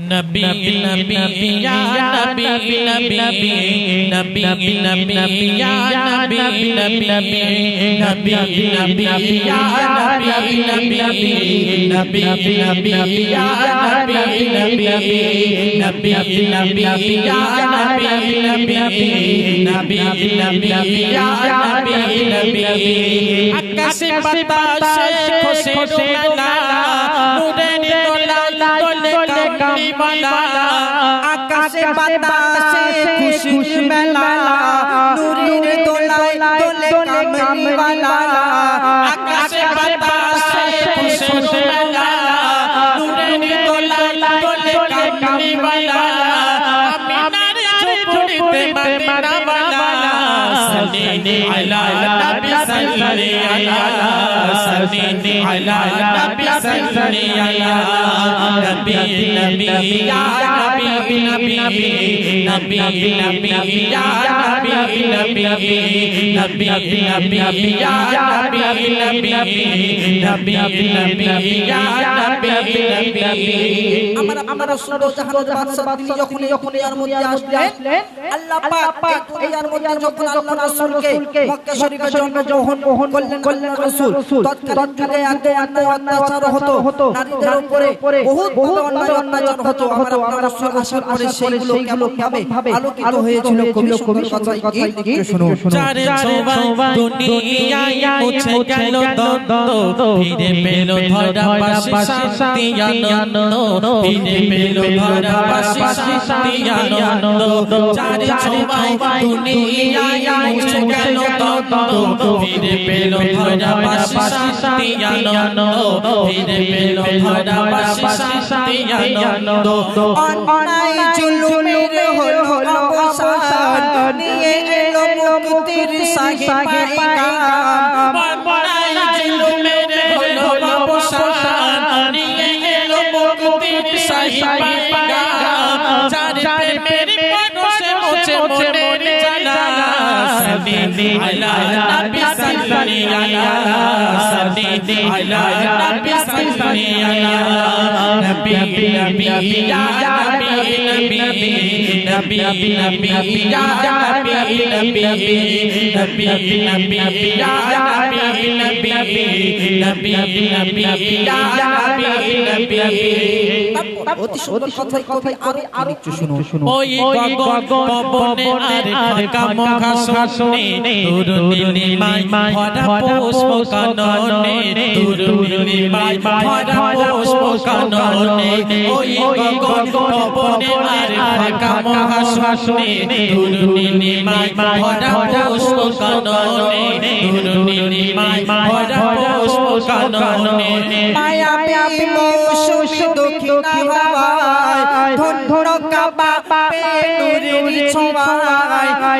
নবী নবী ইয়া নবী নবী নবী নবী ইয়া নবী নবী নবী নবী ইয়া নবী নবী নবী নবী ইয়া নবী নবী নবী নবী ইয়া নবী নবী নবী নবী ইয়া নবী নবী আকাশে বাতাসে খুশি মেলা নূরের আকাশে বাতাসে খুশির মেলা, নূরের দোলায় দোলে কামলিওয়ালা আকাশে বাতাসে, খুশির মেলা, নূরের দোলা দোলে কামলিওয়ালা আমিনার ঝুপড়িতে মদিনাওয়ালা সাল্লি আলা নবী সাল্লি আলা সাল্লি আলা নবী নবী ইয়া নবী নবী নবী নবী ইয়া নবী নবী নবী নবী ইয়া নবী নবী নবী নবী ইয়া নবী নবী আমার তৎকালীন আতে অত্যাচার হতো। নারীদের উপরে বহুত বহুত অন্যায় অত্যাচার হতো। আমার আমার রাসূল আসার পরে সেইগুলো কেমন ভাবে আলোকিত হয়েছিল কবি কবি কথা একটু শুনুন। চারে ছোবা দুনিয়ায় মুছে গেল দ্বন্দ্ব। ফিরে পেল ধরা পাশে শান্তি আনন্দ। ফিরে পেল ধরা পাশে শান্তি আনন্দ। চারে ছোবা দুনিয়ায় মুছে গেল দ্বন্দ্ব। ফিরে পেল ধরা পাশে শান্তি আনন্দ ফিরে পেল পাশে শান্তি আনন্দ। অন্যায় জুলুমের হলো অবসান নিয়ে এলো মুক্তির সাহিবাইগাম বড়াই জুলুমের হলো অবসান নিয়ে এলো মুক্তির সাহিবাইগা যার প্রেমের মানুষে মুছে মনের জ্বালা সাল্লি আলা নবী সাল্লি আলা সাল্লি আলা নবী সাল্লি আলা নবী নবী ইয়া নবী নবী নবী নবী ইয়া নবী নবী নবী নবী ইয়া নবী নবী নবী নবী ইয়া নবী নবী অতি সুন্দর কথাই কবি আরও আরও একটু শুনুন ওই গগন পবনে আর কাম ঘাসনে তুরুনি মাই ভরা পুষ্প কাননে মাই ভরা পুষ্প কাননে ওই গগন পবনে আর ঘাসনে তুরুনি মাই ভরা পুষ্প কাননে মাই ভরা পুষ্প কাননে মায়া পেয়ে মৌসুমী দক্ষিণ হাওয়ায় ধন ধন কাবা পেয়ে নুরের ছোঁয়ায়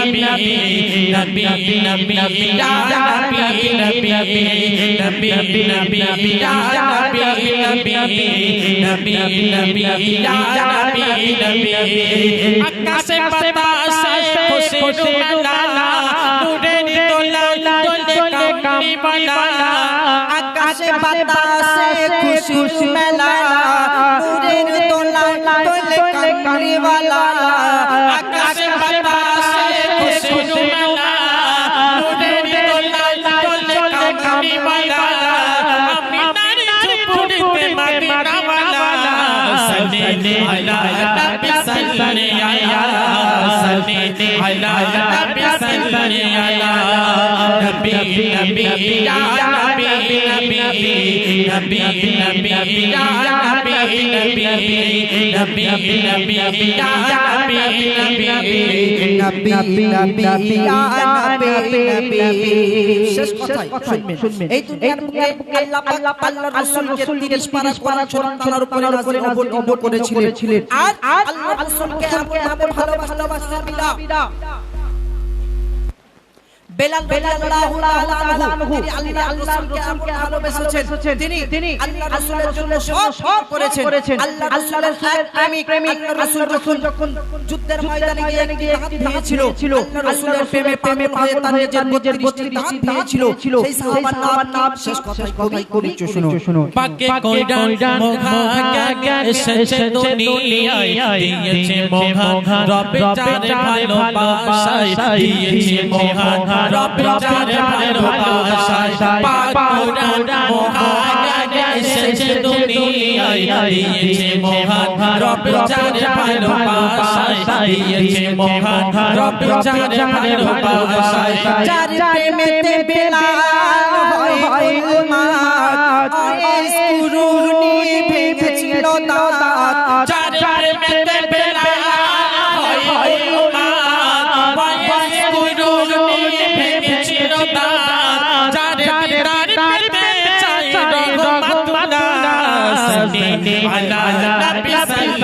কাবা পেয়ে নূরের ছোঁয়ায় ওই মুক্ত বাতাসে আজ মন তালা সাল্লি আলা নবী সাল্লি আলা সাল্লি আলা নবী সাল্লি আলা নবী নবী ইয়া নবী নবী নবী নবী ইয়া নবী নবী নবী নবী ইয়া নবী নবী নবী নবী ইয়া নবী নবী সাল্লি আলা নবী সাল্লি আলা সাল্লি আলা নবী সাল্লি আলা নবী নবী ইয়া নবী নবী নবী নবী ইয়া নবী নবী নবী নবী ইয়া নবী নবী নবী নবী ইয়া নবী নবী শেষ কথাই শুনবেন এই দুনিয়ার বুকে আল্লাহ পাক আল্লাহর রাসূলকে 30 পারা কোরআন শরীফ তার উপরে নাযিল করেছিলেন আর আল্লাহ ভালোবাসতেন বিনা বেলাল রাদিয়াল্লাহু তাআলা আনহু তিনি আল্লাহ রাসূলকে ভালোবেসেছেন। তিনি তিনি আল্লাহ রাসূলের জন্য সব করেছেন। আল্লাহ রাসূলের এক প্রেমিক রাসূল যখন যুদ্ধের ময়দানে গিয়ে গিয়ে হাত ভেঙেছিল আল্লাহ রাসূলের প্রেমে প্রেমে হয়ে তার নিজের নিজের বত্রিশ হাত ভেঙেছিল। সেই সাহাবার নাম শেষ কথাই কবি কবি শুনুন। পাকে কইডান মোঘা এসেছে দুনিয়ায় দিয়েছে মোঘা রবে চারে ভালোবাসায় দিয়েছে মোঘা রবে চারে ভালোবাসায় পাকুড়ান মোঘা এসেছে দুনিয়ায় দিয়েছে মোঘা রবে চারে ভালোবাসায় দিয়েছে মোঘা রবে চারে ভালোবাসায় হয় হয় ইয়া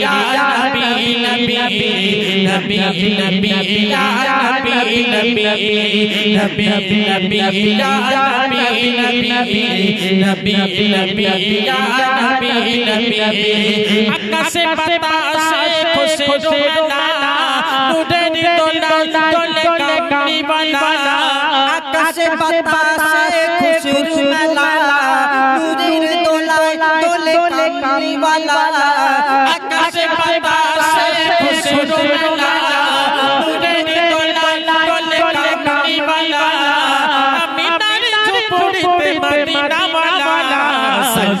ইয়া ইয়া ইয়া আকাশে বাতাসে খুশি রোমালা উড়ে বাতাসে খুশির মেলা নূরের দোলায় দোলে কামলিওয়ালা, আকাশে বাতাসে খুশি রোমালা উড়ে দোলা দোলে কামড়িওয়ালা আমি নারী ঝুপড়িতে মদিনা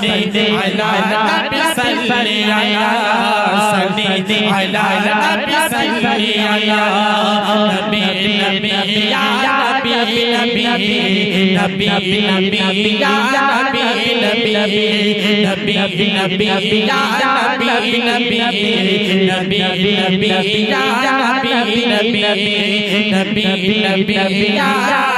সাল্লি আলা নবী সাল্লি আলা সাল্লি আলা নবী সাল্লি আলা নবী নবী ইয়া নবী নবী নবী নবী ইয়া নবী নবী নবী নবী ইয়া নবী নবী নবী নবী ইয়া নবী নবী নবী নবী ইয়া নবী